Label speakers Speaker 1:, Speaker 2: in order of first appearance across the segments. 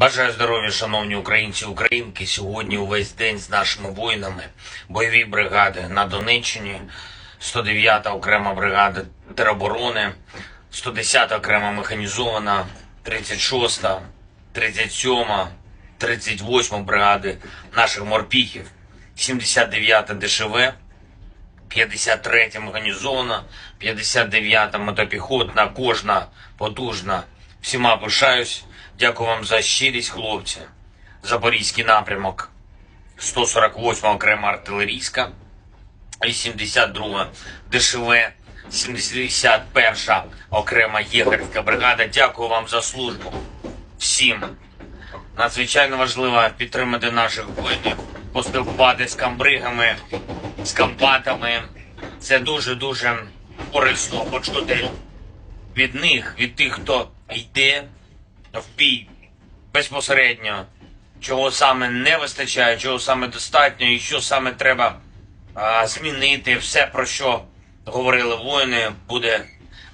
Speaker 1: Бажаю здоров'я, шановні українці українки. Сьогодні увесь день з нашими воїнами. Бойові бригади на Донеччині, 109-та окрема бригада тероборони, 110-та окрема механізована, 36-та, 37-та, 38-та бригади наших морпіхів, 79-та ДШВ, 53 механізована, 59 мотопіхотна, кожна потужна. Всіма пишаюсь. Дякую вам за щирість, хлопці. Запорізький напрямок, 148 окрема артилерійська, 82 ДШВ, 71 окрема єгерська бригада. Дякую вам за службу. Всім. Надзвичайно важливо підтримати наших воїнів, поспілкуватися з камбригами, з комбатами. Це дуже-дуже корисно почути від них, від тих, хто йде в бій безпосередньо, чого саме не вистачає, чого саме достатньо і що саме треба а, змінити. Все, про що говорили воїни, буде,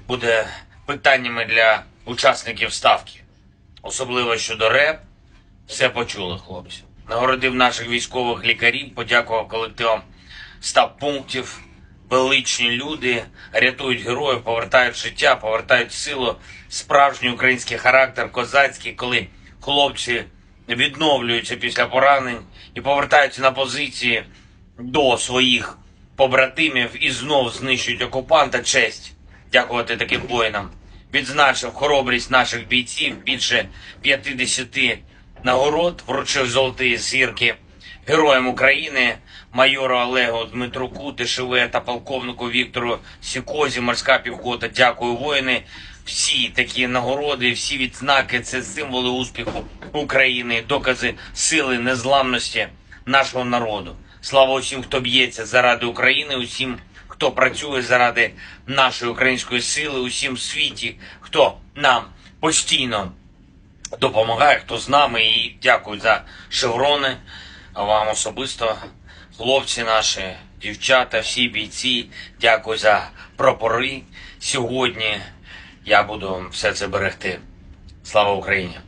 Speaker 1: буде питаннями для учасників ставки. Особливо щодо РЕП, все почули, хлопці. Нагородив наших військових лікарів, подякував колективам стаб пунктів. Величні люди рятують героїв, повертають життя, повертають силу, справжній український характер, козацький, коли хлопці відновлюються після поранень і повертаються на позиції до своїх побратимів і знов знищують окупанта. Честь дякувати таким воїнам. Відзначив хоробрість наших бійців більше 50 нагород, вручив золоті зірки героям України, майору Олегу Дмитруку, ДШВ та полковнику Віктору Сікозі, морська піхота. Дякую, воїни. Всі такі нагороди, всі відзнаки це символи успіху України, докази сили, незламності нашого народу. Слава усім, хто б'ється заради України, усім, хто працює заради нашої української сили, усім в світі, хто нам постійно допомагає, хто з нами. І дякую за шеврони. А вам особисто, хлопці наші, дівчата, всі бійці. Дякую за прапори. Сьогодні я буду все це берегти. Слава Україні!